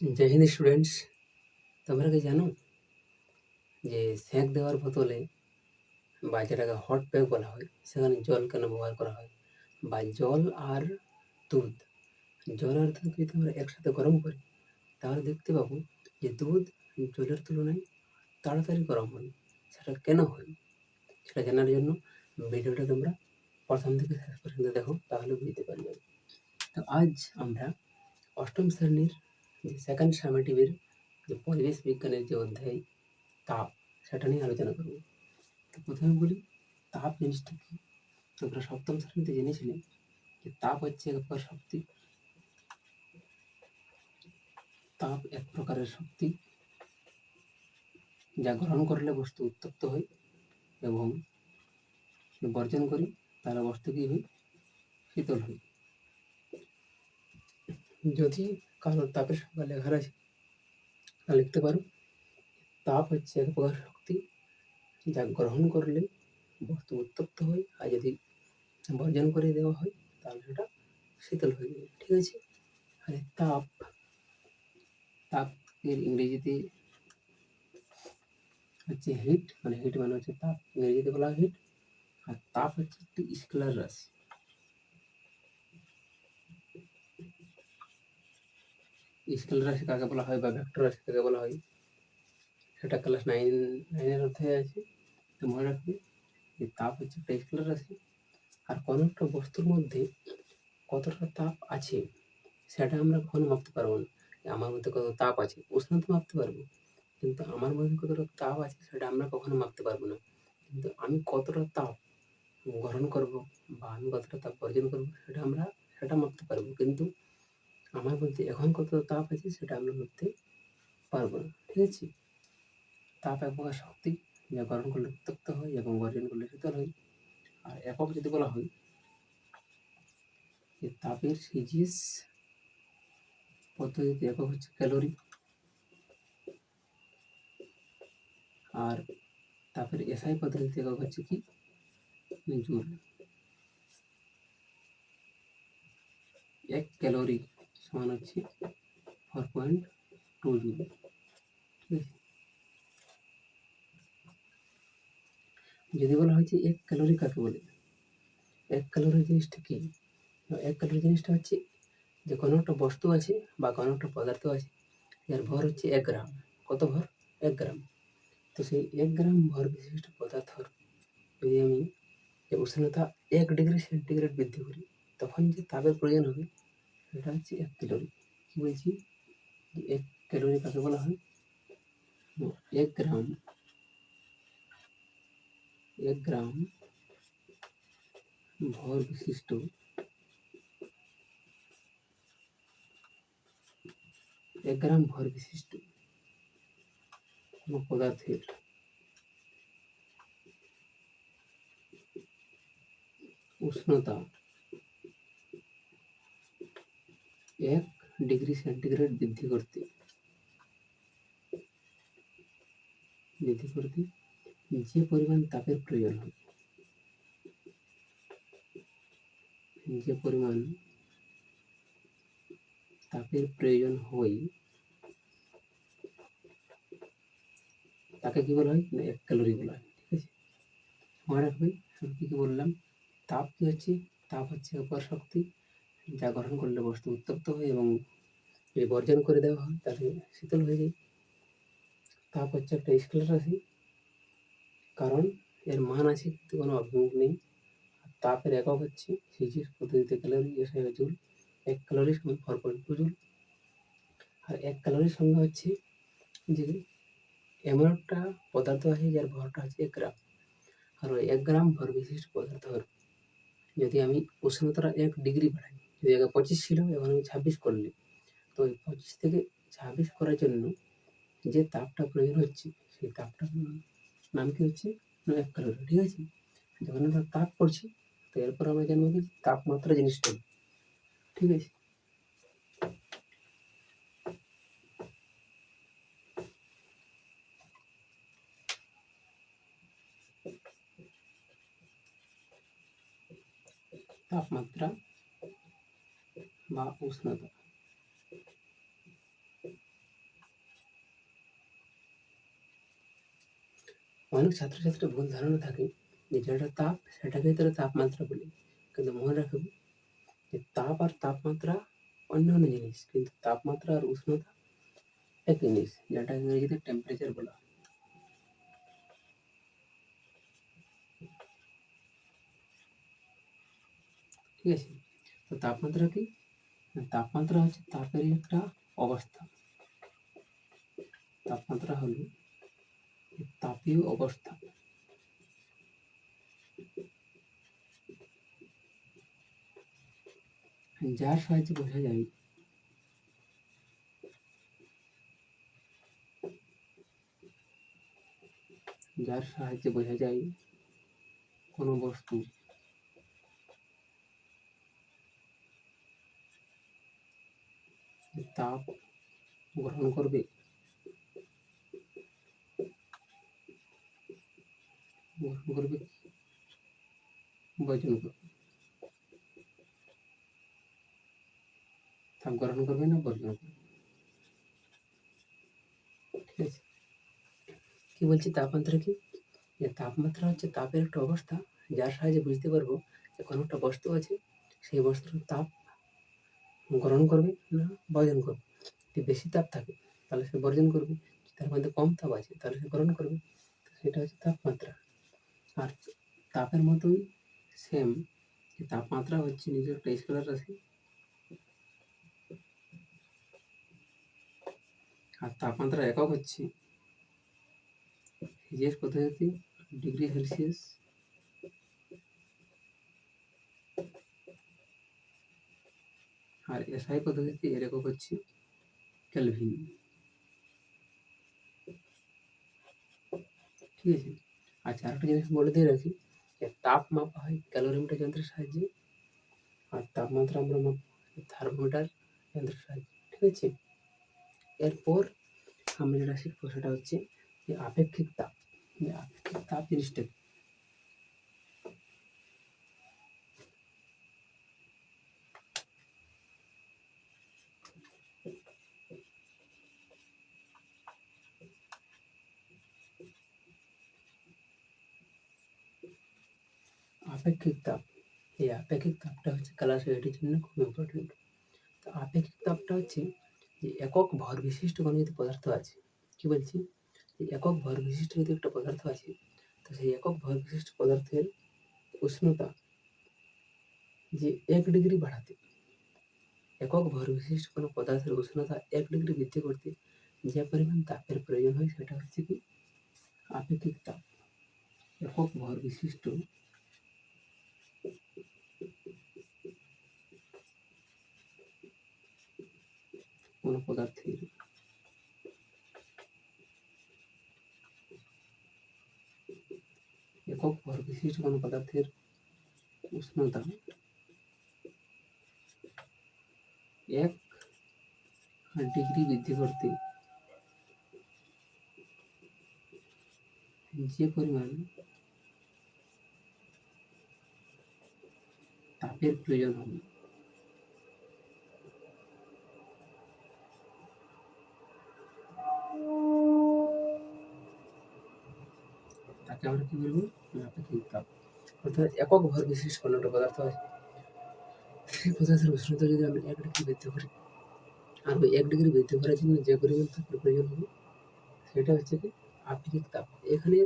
জয় Hind students তোমরা কি জানো যে সেঁক দেওয়ার বোতলে বা যেটাকে হট প্যাক বলা হয়, সেখানে জল কেন ব্যবহার করা হয়? বা জল আর দুধ, জল আর দুধ যদি আমরা একসাথে গরম করি, তাহলে দেখতে পাবো যে দুধ জলের তুলনায় তাড়াতাড়ি গরম হয়। সেটা কেন হয়? সেটা জানার জন্য ভিডিওটা তোমরা প্রথম থেকে শেষ পর্যন্ত দেখো, তাহলে বুঝতে পারবে। তো আজ আমরা অষ্টম শ্রেণির সেকেন্ড সামেটিভের যে পরিবেশ বিজ্ঞানের যে অধ্যায়, তাপ, সেটা নিয়ে আলোচনা করব। তো প্রথমে বলি, তাপ জিনিসটা কি? তোমরা সপ্তম শ্রেণীতে জেনেছিলে যে তাপ হচ্ছে এক প্রকার শক্তি। তাপ এক প্রকারের শক্তি যা গ্রহণ করলে বস্তু উত্তপ্ত হয় এবং বর্জন করি তাহলে বস্তু কি হয়? শীতল হয়। যদি কারও তাপের সংখ্যা লেখার আছে। তা লিখতে পারো। তাপ হচ্ছে এক প্রকার শক্তি যা গ্রহণ করলে বস্তু উত্তপ্ত হয় আর যদি বর্জন করে দেওয়া হয় তাহলে সেটা শীতল হয়ে যাবে ঠিক আছে? আর তাপ তাপ এর ইংরেজিতে হচ্ছে হিট মানে হিট মানে হচ্ছে তাপ। ইংরেজিতে বলা হিট আর তাপ হচ্ছে একটি স্কেলার রাশি। স্কেল রাশি কাকে বলা হয় বা ভেক্টর রাশি কাকে বলা হয়, সেটা ক্লাস নাইন নাইনের অধ্যায়ে আছে। মনে রাখবে যে তাপ হচ্ছে একটা স্কেলার রাশি, আর কোনো একটা বস্তুর মধ্যে কতটা তাপ আছে, সেটা আমরা কখনো মাপতে পারব না। আমার মধ্যে কত তাপ আছে উষ্ণতা মাপতে পারব, কিন্তু আমার মধ্যে কতটা তাপ আছে, সেটা আমরা কখনো মাপতে পারব না। কিন্তু আমি কতটা তাপ গ্রহণ করব বা আমি কতটা তাপ বর্জন করব, সেটা আমরা, সেটা মাপতে পারব। কিন্তু আমার মধ্যে এখন কত তাপ আছে সেটা আমরা মাপতে পারব না, ঠিক আছে? তাপ এক প্রকার শক্তি যা গ্রহণ করলে উত্তপ্ত হয় এবং বর্জন করলে শীতল হয়। আর একক যদি বলা হয়, যে তাপের সিজিএস পদ্ধতিতে একক হচ্ছে ক্যালোরি। আর তাপের এসআই পদ্ধতিতে একক হচ্ছে কি? জুল এক ক্যালোরি সমান হচ্ছে ফোর পয়েন্ট টু জুল ঠিক আছে? যদি বলা হয় যে এক ক্যালোরি কাকে বলে? এক ক্যালোরি জিনিসটা কি? এক ক্যালোরি জিনিসটা হচ্ছে যে কোনো একটা বস্তু আছে বা কোনো একটা পদার্থ আছে, যার ভর হচ্ছে এক গ্রাম। কত ভর? এক গ্রাম। তো সেই এক গ্রাম ভর বিশিষ্ট পদার্থর যদি আমি উষ্ণতা এক ডিগ্রি সেন্টিগ্রেড বৃদ্ধি করি, তখন যে তাপের প্রয়োজন হবে সেটা হচ্ছে এক ক্যালোরি। কি বলছি? এক ক্যালোরি কাকে বলা হয়? এক গ্রাম এক গ্রাম ভর বিশিষ্ট এক গ্রাম ভর বিশিষ্ট কোনো পদার্থের উষ্ণতা এক ডিগ্রি সেন্টিগ্রেড বৃদ্ধি করতে। বৃদ্ধি করতে যে পরিমাণ তাপের প্রয়োজন হয়। যে পরিমাণ তাপের প্রয়োজন হয়, তাকে কি বলা হয়? না, এক ক্যালোরি বলা হয়, ঠিক আছে? মনে রাখবে আমি কি কি বললাম? তাপ কি হচ্ছে? তাপ হচ্ছে অপর শক্তি। যা গ্রহণ করলে বস্তু উত্তপ্ত হয় এবং যদি বর্জন করে দেওয়া হয়, তাহলে শীতল হয়ে যায়। তাপ হচ্ছে একটা স্কেলার রাশি। কারণ এর মান আছে কিন্তু কোনো অভিমুখ নেই। আর তাপের একক হচ্ছে সিজিএস পদ্ধতিতে ক্যালোরি এসে জুল। এক ক্যালোরি সঙ্গে ফোর পয়েন্ট টু জুল। আর এক ক্যালোরির সঙ্গে হচ্ছে যে এমন একটা পদার্থ আছে, যার ভরটা হচ্ছে এক গ্রাম। আর ওই এক গ্রাম ভর বিশিষ্ট পদার্থর যদি আমি উষ্ণতাটা এক ডিগ্রি বাড়াই যদি আগে পঁচিশ ছিল এবং আমি ছাব্বিশ করলি। তো ওই পঁচিশ থেকে ছাব্বিশ করার জন্য যে তাপটা প্রয়োজন হচ্ছে, সেই তাপটা নাম কি হচ্ছে? এক ক্যালোরি ঠিক আছে? যখন আমরা তাপ করছি, তো এরপর আমরা জানব কি তাপমাত্রা জিনিসটা ঠিক আছে? তাপমাত্রা বা উষ্ণতা। অনেক ছাত্রছাত্রীর ভুল ধারণা থাকে যে যেটা তাপ, সেটাকেই তারা তাপমাত্রা বলে। কিন্তু মনে রাখবে যে তাপ আর তাপমাত্রা অন্য অন্য জিনিস, কিন্তু তাপমাত্রা আর উষ্ণতা এক জিনিস যেটা ইংরেজিতে টেম্পারেচার বলা ঠিক আছে? তো তাপমাত্রা কি? তাপমাত্রা হচ্ছে তাপের একটা অবস্থা। তাপমাত্রা হলো তাপীয় অবস্থা। যার সাহায্যে বোঝা যায় যার সাহায্যে বোঝা যায় কোনো বস্তু তাপ গ্রহণ করবে। গ্রহণ করবে। বর্জন করবে। তাপ গ্রহণ করবে না বর্জন করবে। ঠিক আছে? কি বলছি তাপমাত্রা কি? যে তাপমাত্রা হচ্ছে তাপের একটা অবস্থা, যার সাহায্যে বুঝতে পারব যে কোনো একটা বস্তু আছে, সেই বস্তুর তাপ গ্রহণ করবে না বর্জন করবে? যদি বেশি তাপ থাকে, তাহলে সে বর্জন করবে। তার মধ্যে কম তাপ আছে, তাহলে সে গ্রহণ করবে। সেটা হচ্ছে তাপমাত্রা। আর তাপের মতোই সেম তাপমাত্রা হচ্ছে নিজের একটা স্কেলার রাশি আর তাপমাত্রা একক হচ্ছে সিজিএস ডিগ্রি সেলসিয়াস আর এসআই পদ্ধতিতে এর একক হচ্ছে কেলভিন ঠিক আছে? আচ্ছা আরেকটা জিনিস বলে দিয়ে রাখি যে, তাপ মাপা হয় ক্যালোরিমিটার যন্ত্রের সাহায্যে আর তাপমাত্রা আমরা মাপ থার্মোমিটার যন্ত্রের সাহায্যে, ঠিক আছে? এরপর আমরা যেটা শিখব সেটা হচ্ছে যে, আপেক্ষিক তাপ। আপেক্ষিক তাপ জিনিসটা কি? আপেক্ষিক তাপ। এই আপেক্ষিক তাপটা হচ্ছে ক্লাস এইটের জন্য খুব ইম্পর্টেন্ট তো আপেক্ষিক তাপটা হচ্ছে যে একক ভর বিশিষ্ট কোনো যদি পদার্থ আছে। কি বলছি? যে একক ভর বিশিষ্ট যদি একটা পদার্থ আছে, তো সেই একক ভর বিশিষ্ট পদার্থের উষ্ণতা যে এক ডিগ্রি বাড়াতে, একক ভর বিশিষ্ট কোনো পদার্থের উষ্ণতা এক ডিগ্রি বৃদ্ধি করতে যে পরিমাণ তাপের প্রয়োজন হয়, সেটা হচ্ছে কি? আপেক্ষিক তাপ। একক ভর বিশিষ্ট কোনো পদার্থের একক ভর বিশিষ্ট কোনো পদার্থের উষ্ণতা এক ডিগ্রি বৃদ্ধি করতে যে পরিমাণ তাপের প্রয়োজন হবে তাকে আমরা কি বলব? আপেক্ষিক তাপ। অর্থাৎ একক ভর বিশিষ্ট কোনো একটা পদার্থ আছে সেই পদার্থের উষ্ণতা যদি আমরা এক ডিগ্রি বৃদ্ধি করি, আর ওই এক ডিগ্রি বৃদ্ধি করার জন্য যে পরিমাণ তাপের প্রয়োজন হবে, সেটা হচ্ছে কি, আপেক্ষিক তাপ। এখানে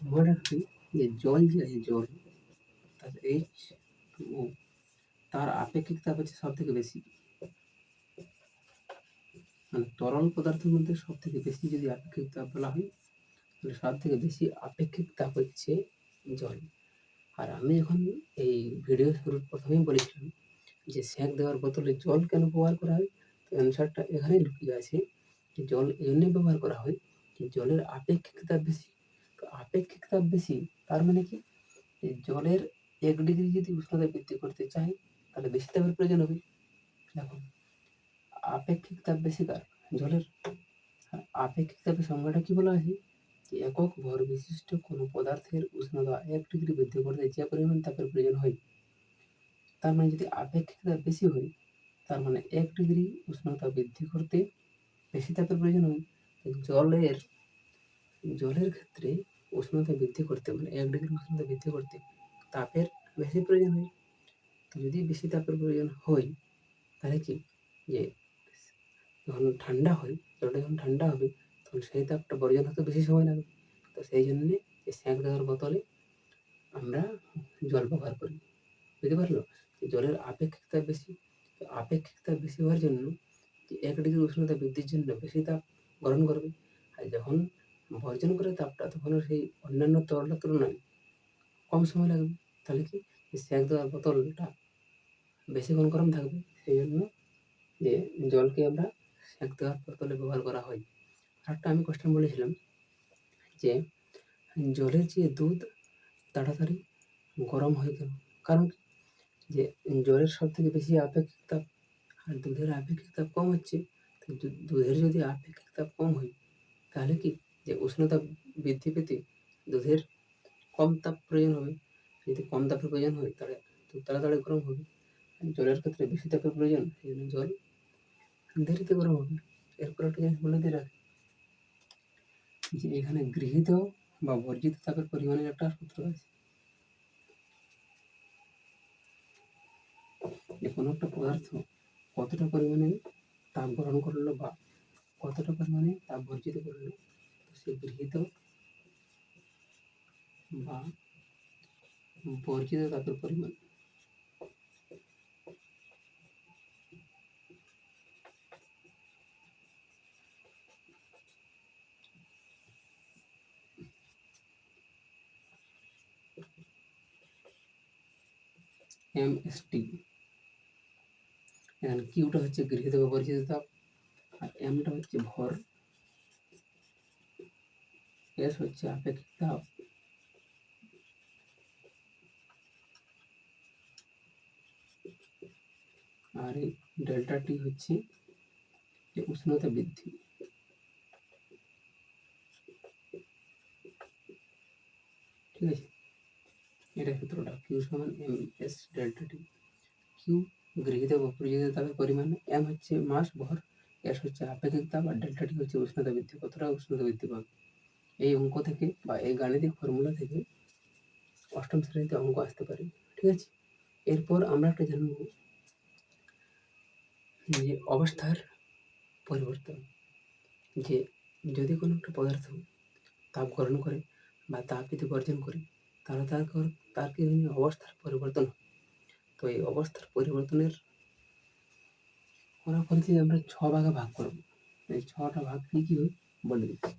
মনে রাখবি যে জল যে আছে, জল, তার এইচ টু ও তার আপেক্ষিক তাপ হচ্ছে সব থেকে বেশি। মানে তরল পদার্থের মধ্যে সব থেকে বেশি যদি আপেক্ষিক তাপ বলা হয় সব থেকে বেশি আপেক্ষিক তাপ হচ্ছে জল। আর আমি এখন এই ভিডিও শুরুর প্রথমেই বলেছিলাম যে সেঁক দেওয়ার বোতলে জল কেন ব্যবহার করা হয়? তো অ্যান্সারটা এখানেই লুকিয়ে আছে জল এই জন্যই ব্যবহার করা হয় যে জলের আপেক্ষিক তাপ বেশি। তো আপেক্ষিক তাপ বেশি তার মানে কি? জলের এক ডিগ্রি যদি উষ্ণতা বৃদ্ধি করতে চাই তাহলে বেশি তাপের প্রয়োজন হবে। দেখো, আপেক্ষিক তাপ বেশি কার? জলের। আপেক্ষিক তাপের সংজ্ঞাটা কি বলা আছে যে একক ভর বিশিষ্ট কোনো পদার্থের উষ্ণতা এক ডিগ্রি বৃদ্ধি করতে যে পরিমাণ তাপের প্রয়োজন হয়, তার মানে যদি আপেক্ষিক তাপ বেশি হয়, তার মানে এক ডিগ্রি উষ্ণতা বৃদ্ধি করতে বেশি তাপের প্রয়োজন হয় জলের জলের ক্ষেত্রে উষ্ণতা বৃদ্ধি করতে মানে এক ডিগ্রি উষ্ণতা বৃদ্ধি করতে তাপের বেশি প্রয়োজন হয়, তো যদি বেশি তাপের প্রয়োজন হয়, তাহলে কি যে যখন ঠান্ডা হয়, জলটা যখন ঠান্ডা হবে তখন সেই তাপটা বর্জন হতে বেশি সময় লাগবে। তো সেই জন্যে এই স্যাঁক দেওয়ার বোতলে আমরা জল ব্যবহার করি। বুঝতে পারল? জলের আপেক্ষিক তাপ বেশি। তো আপেক্ষিক তাপ বেশি হওয়ার জন্য যে এক ডিগ্রি উষ্ণতা বৃদ্ধির জন্য বেশি তাপ গ্রহণ করবে। আর যখন বর্জন করে তাপটা, তখন সেই অন্যান্য তরলের তুলনায় কম সময় লাগবে। তাহলে কি? স্যাঁক দেওয়ার বোতলটা বেশিক্ষণ গরম থাকবে। সেই জন্য যে জলকে আমরা স্যাঁক দেওয়ার বোতলে ব্যবহার করা হয়। আরেকটা আমি কোশ্চেন বলেছিলাম যে জলের যে দুধ তাড়াতাড়ি গরম হয় কেন কারণ যে জলের সব থেকে বেশি আপেক্ষিক তাপ আর দুধের আপেক্ষিক তাপ কম হচ্ছে দুধের যদি আপেক্ষিক তাপ কম হয়, তাহলে কি যে উষ্ণতা বৃদ্ধি পেতে দুধের কম তাপ প্রয়োজন হবে? যদি কম তাপের প্রয়োজন হয়, তাহলে দুধ তাড়াতাড়ি গরম হবে। জলের ক্ষেত্রে বেশি তাপের প্রয়োজন, সেই জন্য জল দেরিতে গরম হবে। এরপর একটা জিনিস বলে দিয়ে রাখি। যে এখানে গৃহীত বা বর্জিত তাপের পরিমাণের একটা সূত্র আছে যে কোনো একটা পদার্থ কতটা পরিমাণে তাপ গ্রহণ করল বা কতটা পরিমাণে তাপ বর্জিত করল সে গৃহীত বা বর্জিত তাপের পরিমাণ এম এস টি এখানে কিউটা হচ্ছে? গৃহীত বা পরিচিত তাপ। আর এমটা হচ্ছে ভর। এস হচ্ছে আপেক্ষিক তাপ। আর এই ডেল্টা টি হচ্ছে যে উষ্ণতা বৃদ্ধি। ঠিক আছে? এটা সূত্রটা। কিউ সমান M S delta T Q গৃহীত বা প্রযোজিত তাপের পরিমাণ এম হচ্ছে মাস, ভর এস হচ্ছে আপেক্ষিক তাপ আর ডেল্টা টি হচ্ছে উষ্ণতা বৃদ্ধি, কতটা উষ্ণতা বৃদ্ধি পাবে? এই অঙ্ক থেকে বা এই গাণিতিক ফর্মুলা থেকে অষ্টম শ্রেণীতে অঙ্ক আসতে পারে, ঠিক আছে? এরপর আমরা একটা জানব যে অবস্থার পরিবর্তন, যে যদি কোনো একটা পদার্থ তাপ গ্রহণ করে বা তাপ যদি বর্জন করে তাহলে তার তার কি অবস্থার পরিবর্তন তো এই অবস্থার পরিবর্তনের পরিস্থিতি আমরা ছ ভাগে ভাগ করব। এই ছটা ভাগ কি কি বলে দিচ্ছি।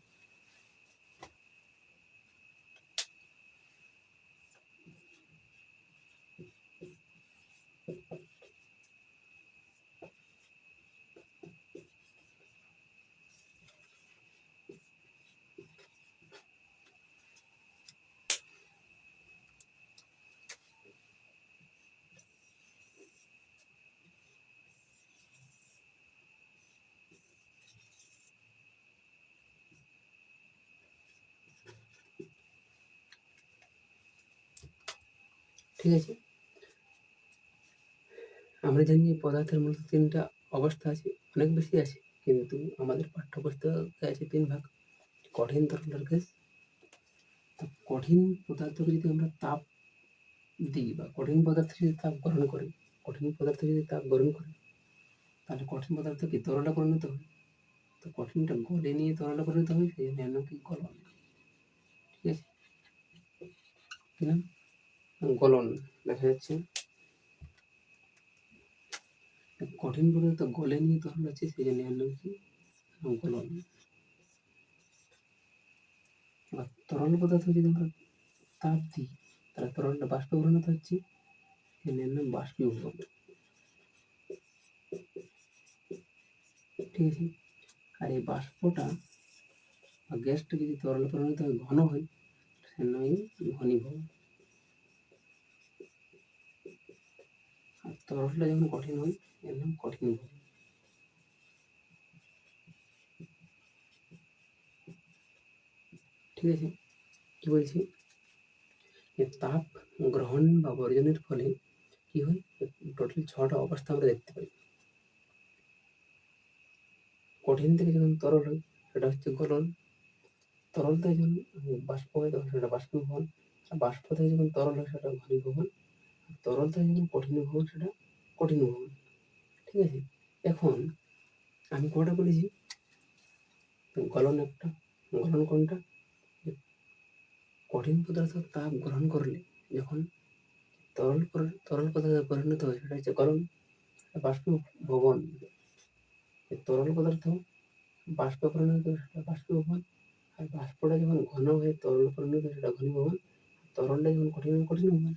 ঠিক আছে? আমরা জানি পদার্থের মধ্যে তিনটা অবস্থা আছে, অনেক বেশি আছে, কিন্তু আমাদের পাঠ্যপুস্তকে আছে তিন ভাগ। কঠিন তরল গ্যাস তো কঠিন পদার্থকে যদি আমরা তাপ দিই বা কঠিন পদার্থ যদি তাপ গ্রহণ করে, কঠিন পদার্থ যদি তাপ গ্রহণ করে, তাহলে কঠিন পদার্থ কি তরলে পরিণত হয়? তো কঠিনটা গলে নিয়ে তরলে পরিণত হয়, সেই জন্য কি গলন ঠিক আছে? কি নাম? গলন দেখা যাচ্ছে। কঠিন পদার্থ গলে নিয়ে তরল আছে, সেই জন্য নাম কি? গলন। এবার তরল পদার্থ যদি আমরা তাপ দিই, তাহলে তরলটা বাষ্প পরিণত হচ্ছে, এর নাম বাষ্পীভবন ঠিক আছে? আর এই বাষ্পটা বা গ্যাসটা যদি তরল পরিণত ঘন হয় সের নামই ঘনীভবন আর তরলটা যখন কঠিন হয় এর নাম কঠিন ভবন ঠিক আছে, কি বলছি? তাপ গ্রহণ বা বর্জনের ফলে কি হয়? টোটাল ছটা অবস্থা আমরা দেখতে পাই। কঠিন থেকে যখন তরল হয়, সেটা হচ্ছে গলন। তরল থেকে যখন বাষ্প হয়, তখন সেটা বাষ্পীভবন। আর বাষ্প থেকে যখন তরল হয়, সেটা ঘনীভবন। তরল থেকে যখন কঠিনীভবন সেটা কঠিনভবন ঠিক আছে? এখন আমি কটা বলেছি? গলন একটা, গলন কোনটা? কঠিন পদার্থ তাপ গ্রহণ করলে যখন তরল তরল পদার্থে পরিণত হয়, সেটা হচ্ছে গলন বাষ্প ভবন। তরল পদার্থ বাষ্পে পরিণত সেটা বাষ্পীভবন আর বাষ্পটা যখন ঘন হয়ে তরল পরিণত সেটা ঘনীভবন। তরলটা যখন কঠিন কঠিন ভবন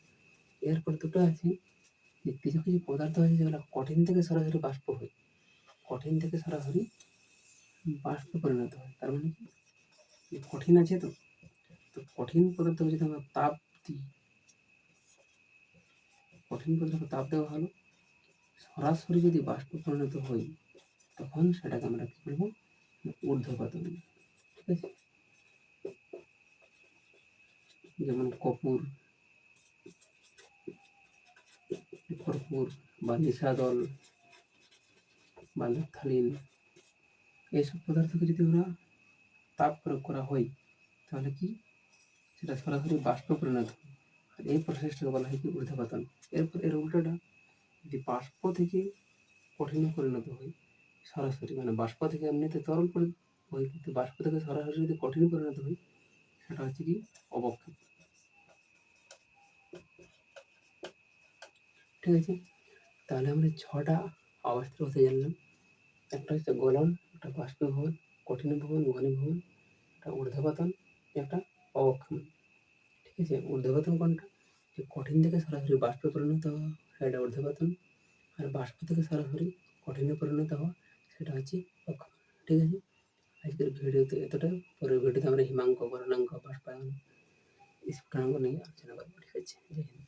এরপর দুটো আছে কিছু কিছু পদার্থ আছে যেগুলো কঠিন থেকে সরাসরি বাষ্প হয়। কঠিন থেকে সরাসরি বাষ্পে পরিণত হয়। তার মানে কি? কঠিন আছে তো তো কঠিন পদার্থকে যদি আমরা তাপ দিই, কঠিন পদার্থকে তাপ দেওয়া হলো, সরাসরি যদি বাষ্পে পরিণত হই তখন সেটাকে আমরা কী বলব? ঊর্ধ্বপাতন। ঠিক আছে? যেমন কপুর কর্পূর বা নিশাদল বা ন্যাপথালিন এইসব পদার্থকে যদি আমরা তাপ প্রয়োগ করা হয়, তাহলে কি? সেটা সরাসরি বাষ্প পরিণত হয় আর এই প্রসেসটাকে বলা হয় কি? ঊর্ধ্বপাতন এরপর এর উল্টোটা, যদি বাষ্প থেকে কঠিনে পরিণত হয়, সরাসরি মানে বাষ্প থেকে এমনিতে তরল হয়, কিন্তু বাষ্প থেকে সরাসরি যদি কঠিন পরিণত হয়, সেটা হচ্ছে কি? অবক্ষেপ। ঠিক আছে তাহলে আমরা ছটা অবস্থার কথা জানলাম। একটা হচ্ছে গলন, একটা বাষ্পীভবন, কঠিনীভবন, ঘনীভবন, একটা ঊর্ধ্বপাতন, একটা অবক্ষেপণ। ঠিক আছে, ঊর্ধ্বপাতন কোনটা? যে কঠিন থেকে সরাসরি বাষ্পে পরিণত হওয়া, সেটা ঊর্ধ্বপাতন। আর বাষ্প থেকে সরাসরি কঠিনে পরিণত হওয়া, সেটা হচ্ছে অক্ষেপণ ঠিক আছে? আজকের ভিডিওতে এতটাই। পরের ভিডিওতে আমরা হিমাঙ্ক গলনাঙ্ক বাষ্পায়ন, স্ফুটনাঙ্ক নিয়ে আলোচনা করব। ঠিক আছে? জয় হিন্দ।